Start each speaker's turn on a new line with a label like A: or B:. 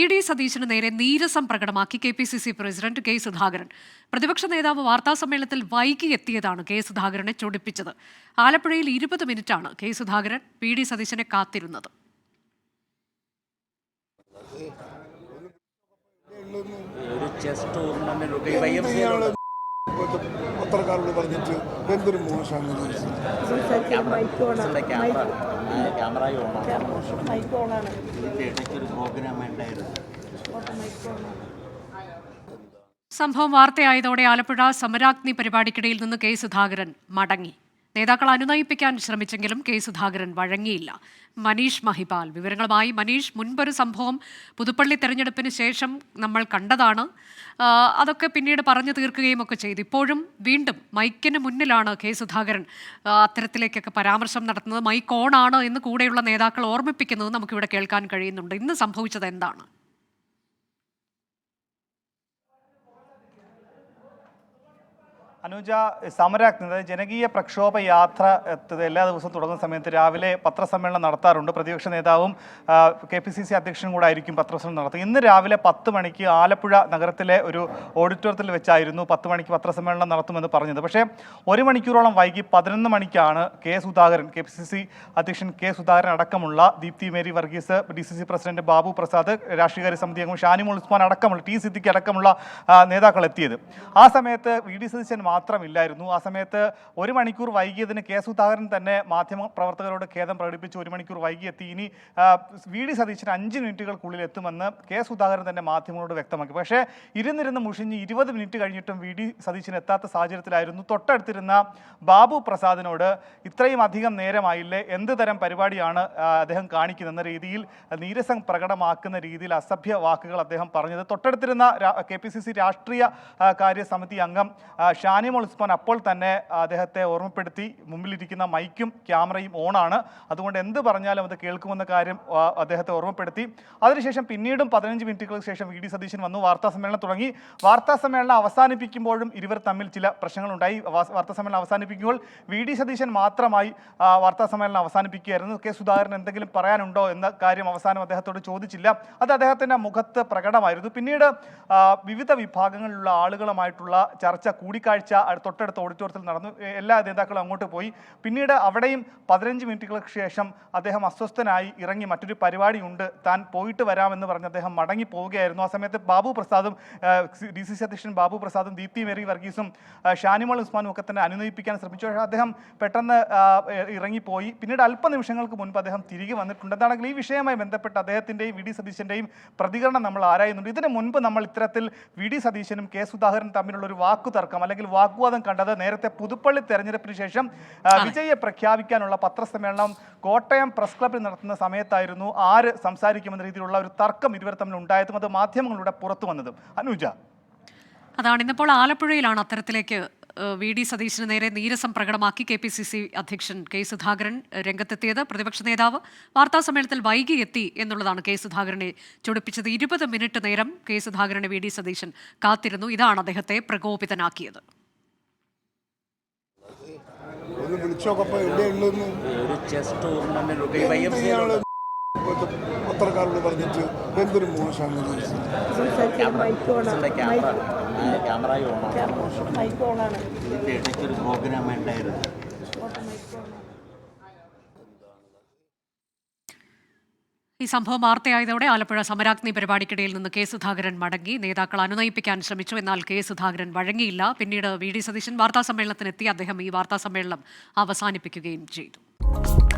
A: E D സതീശന് നേരെ നീരസം പ്രകടമാക്കി K P C C president K Sudhakaran പ്രതിപക്ഷ നേതാവ് വാർത്താ സമ്മേളനത്തിൽ വൈകി എത്തിയതാണ് കെ സുധാകരനെ ചൊടിപ്പിച്ചത് ആലപ്പുഴയിൽ ഇരുപത് മിനിറ്റാണ് കെ സുധാകരൻ പി ഡി സതീശനെ കാത്തിരുന്നത് ഒരു ചെസ് ടൂർണമെന്റ് സ്ഥലത്ത് പത്രക്കാരോട് പറഞ്ഞിട്ട് എന്തൊരു മോശമാണ് സംഭവം വാർത്തയായതോടെ ആലപ്പുഴ സമരാഗ്നി പരിപാടിക്കിടയിൽ നിന്ന് കെ സുധാകരൻ മടങ്ങി നേതാക്കൾ അനുനയിപ്പിക്കാൻ ശ്രമിച്ചെങ്കിലും കെ സുധാകരൻ വഴങ്ങിയില്ല മനീഷ് മഹിപാൽ വിവരങ്ങളുമായി മനീഷ് മുൻപൊരു സംഭവം പുതുപ്പള്ളി തെരഞ്ഞെടുപ്പിന് ശേഷം നമ്മൾ കണ്ടതാണ് അതൊക്കെ പിന്നീട് പറഞ്ഞു തീർക്കുകയും ഒക്കെ ചെയ്തു ഇപ്പോഴും വീണ്ടും മൈക്കിന് മുന്നിലാണ് കെ സുധാകരൻ അത്തരത്തിലേക്കൊക്കെ പരാമർശം നടത്തുന്നത് മൈക്ക് ഓണാണ് എന്ന് കൂടെയുള്ള നേതാക്കൾ ഓർമ്മിപ്പിക്കുന്നത് നമുക്കിവിടെ കേൾക്കാൻ കഴിയുന്നുണ്ട് ഇന്ന് സംഭവിച്ചത് എന്താണ്
B: അനുജ സമരാഗ്നി അതായത് ജനകീയ പ്രക്ഷോഭ യാത്ര എല്ലാ ദിവസവും തുടങ്ങുന്ന സമയത്ത് രാവിലെ പത്രസമ്മേളനം നടത്താറുണ്ട് പ്രതിപക്ഷ നേതാവും കെ പി സി സി അധ്യക്ഷനും കൂടെ ആയിരിക്കും പത്രസമ്മേളനം നടത്തുക ഇന്ന് രാവിലെ പത്ത് മണിക്ക് ആലപ്പുഴ നഗരത്തിലെ ഒരു ഓഡിറ്റോറിയത്തിൽ വെച്ചായിരുന്നു പത്ത് മണിക്ക് പത്രസമ്മേളനം നടത്തുമെന്ന് പറഞ്ഞത് പക്ഷേ ഒരു മണിക്കൂറോളം വൈകി പതിനൊന്ന് മണിക്കാണ് K Sudhakaran K P C C അധ്യക്ഷൻ കെ സുധാകരൻ അടക്കമുള്ള Deepthi Mary Varghese D C C president Babu Prasad രാഷ്ട്രീയകാര്യ സമിതി അംഗം ഷാനിമോൾ ഉസ്മാൻ അടക്കമുള്ള ടി സിദ്ദിഖ് അടക്കമുള്ള നേതാക്കൾ എത്തിയത് ആ സമയത്ത് വി ഡി സതീശൻ മാത്രമില്ലായിരുന്നു ആ സമയത്ത് ഒരു മണിക്കൂർ വൈകിയതിന് കെ സുധാകരൻ തന്നെ മാധ്യമ പ്രവർത്തകരോട് ഖേദം പ്രകടിപ്പിച്ച് ഒരു മണിക്കൂർ വൈകിയെത്തി ഇനി വി ഡി സതീശന് അഞ്ച് മിനിറ്റുകൾക്കുള്ളിൽ എത്തുമെന്ന് കെ സുധാകരൻ തന്നെ മാധ്യമങ്ങളോട് വ്യക്തമാക്കി പക്ഷേ ഇരുന്നിരുന്ന് മുഷിഞ്ഞ് ഇരുപത് മിനിറ്റ് കഴിഞ്ഞിട്ടും വി ഡി സതീശൻ എത്താത്ത സാഹചര്യത്തിലായിരുന്നു തൊട്ടടുത്തിരുന്ന ബാബു പ്രസാദിനോട് ഇത്രയും അധികം നേരമായില്ലേ എന്ത് തരം പരിപാടിയാണ് അദ്ദേഹം കാണിക്കുന്നതെന്ന രീതിയിൽ നീരസം പ്രകടമാക്കുന്ന രീതിയിൽ അസഭ്യ വാക്കുകൾ അദ്ദേഹം പറഞ്ഞത് തൊട്ടടുത്തിരുന്ന കെ പി സി സി രാഷ്ട്രീയ കാര്യ സമിതി അംഗം ഷാൻ സാനിമോൾ ഉസ്മാൻ അപ്പോൾ തന്നെ അദ്ദേഹത്തെ ഓർമ്മപ്പെടുത്തി മുമ്പിലിരിക്കുന്ന മൈക്കും ക്യാമറയും ഓണാണ് അതുകൊണ്ട് എന്ത് പറഞ്ഞാലും അത് കേൾക്കുമെന്ന കാര്യം അദ്ദേഹത്തെ ഓർമ്മപ്പെടുത്തി അതിനുശേഷം പിന്നീടും പതിനഞ്ച് മിനിറ്റുകൾക്ക് ശേഷം വി ഡി സതീശൻ വന്നു വാർത്താ സമ്മേളനം തുടങ്ങി വാർത്താ സമ്മേളനം അവസാനിപ്പിക്കുമ്പോഴും ഇരുവർ തമ്മിൽ ചില പ്രശ്നങ്ങളുണ്ടായി വാർത്താ സമ്മേളനം അവസാനിപ്പിക്കുമ്പോൾ വി ഡി സതീശൻ മാത്രമായി വാർത്താ സമ്മേളനം അവസാനിപ്പിക്കുകയായിരുന്നു കെ സുധാകരൻ എന്തെങ്കിലും പറയാനുണ്ടോ എന്ന കാര്യം അവസാനം അദ്ദേഹത്തോട് ചോദിച്ചില്ല അത് അദ്ദേഹത്തിൻ്റെ മുഖത്ത് പ്രകടമായിരുന്നു പിന്നീട് വിവിധ വിഭാഗങ്ങളിലുള്ള ആളുകളുമായിട്ടുള്ള ചർച്ച കൂടിക്കാഴ്ച ആഴ്ച തൊട്ടടുത്ത ഓഡിറ്റോറിയത്തിൽ നടന്നു എല്ലാ നേതാക്കളും അങ്ങോട്ട് പോയി പിന്നീട് അവിടെയും പതിനഞ്ച് മിനിറ്റുകൾക്ക് ശേഷം അദ്ദേഹം അസ്വസ്ഥനായി ഇറങ്ങി മറ്റൊരു പരിപാടിയുണ്ട് താൻ പോയിട്ട് വരാമെന്ന് പറഞ്ഞ് അദ്ദേഹം മടങ്ങി പോവുകയായിരുന്നു ആ സമയത്ത് ബാബു പ്രസാദും ഡി സി സി അധ്യക്ഷൻ ബാബു പ്രസാദും ദീപ്തി മേരി വർഗീസും ഷാനിമോൾ ഉസ്മാനും ഒക്കെ തന്നെ അനുനയിപ്പിക്കാൻ ശ്രമിച്ചു പക്ഷേ അദ്ദേഹം പെട്ടെന്ന് ഇറങ്ങിപ്പോയി പിന്നീട് അല്പനിമിഷങ്ങൾക്ക് മുൻപ് അദ്ദേഹം തിരികെ വന്നിട്ടുണ്ട് എന്താണെങ്കിൽ ഈ വിഷയവുമായി ബന്ധപ്പെട്ട് അദ്ദേഹത്തിൻ്റെയും വി ഡി സതീശൻ്റെയും പ്രതികരണം നമ്മൾ ആരായുന്നുണ്ട് ഇതിന് മുൻപ് നമ്മൾ ഇത്തരത്തിൽ വി ഡി സതീശനും കെ സുധാകരനും തമ്മിലുള്ള ഒരു വാക്കുതർക്കം അല്ലെങ്കിൽ വാഗ്വാദം കണ്ടത് നേരത്തെ പുതുപ്പള്ളി തെരഞ്ഞെടുപ്പിന് ശേഷം വിജയെ പ്രഖ്യാപിക്കാനുള്ള പത്രസമ്മേളനം കോട്ടയം പ്രസ് ക്ലബിൽ നടത്തുന്ന സമയത്തായിരുന്നു ആര് സംസാരിക്കുമെന്ന രീതിയിലുള്ള ഒരു തർക്കം ഇരുവർ തമ്മിൽ ഉണ്ടായതും അത് മാധ്യമങ്ങളിലൂടെ പുറത്തു വന്നതും അനുജ
A: അതാണ് ഇന്നിപ്പോൾ ആലപ്പുഴയിലാണ് അത്തരത്തിലേക്ക് വി ഡി സതീശിന് നേരെ നീരസം പ്രകടമാക്കി കെ പി സി സി അധ്യക്ഷൻ കെ സുധാകരൻ രംഗത്തെത്തിയത് പ്രതിപക്ഷ നേതാവ് വാർത്താ സമ്മേളനത്തിൽ വൈകി എത്തി എന്നുള്ളതാണ് കെ സുധാകരനെ ചൊടിപ്പിച്ചത് ഇരുപത് മിനിറ്റ് നേരം കെ സുധാകരനെ വി ഡി സതീശൻ കാത്തിരുന്നു ഇതാണ് അദ്ദേഹത്തെ പ്രകോപിതനാക്കിയത് ഷോക്ക് അപ്പോൾ ഒരു ചെസ് ടൂർണമെന്റിലൊക്കെ വൈ എം സി ഇയാൾ പത്രക്കാരോട് പറഞ്ഞിട്ട് എന്തൊരു മോശമാണ് ക്യാമറ ഓണാണ് ഇതിൻ്റെ ഒരു പ്രോഗ്രാം ഉണ്ടായിരുന്നു ഈ സംഭവം വാർത്തയായതോടെ ആലപ്പുഴ സമരാഗ്നി പരിപാടിക്കിടയിൽ നിന്ന് കെ സുധാകരൻ മടങ്ങി നേതാക്കൾ അനുനയിപ്പിക്കാൻ ശ്രമിച്ചു എന്നാൽ കെ സുധാകരൻ വഴങ്ങിയില്ല പിന്നീട് വി ഡി സതീശൻ വാർത്താസമ്മേളനത്തിനെത്തി അദ്ദേഹം ഈ വാർത്താസമ്മേളനം അവസാനിപ്പിക്കുകയും ചെയ്തു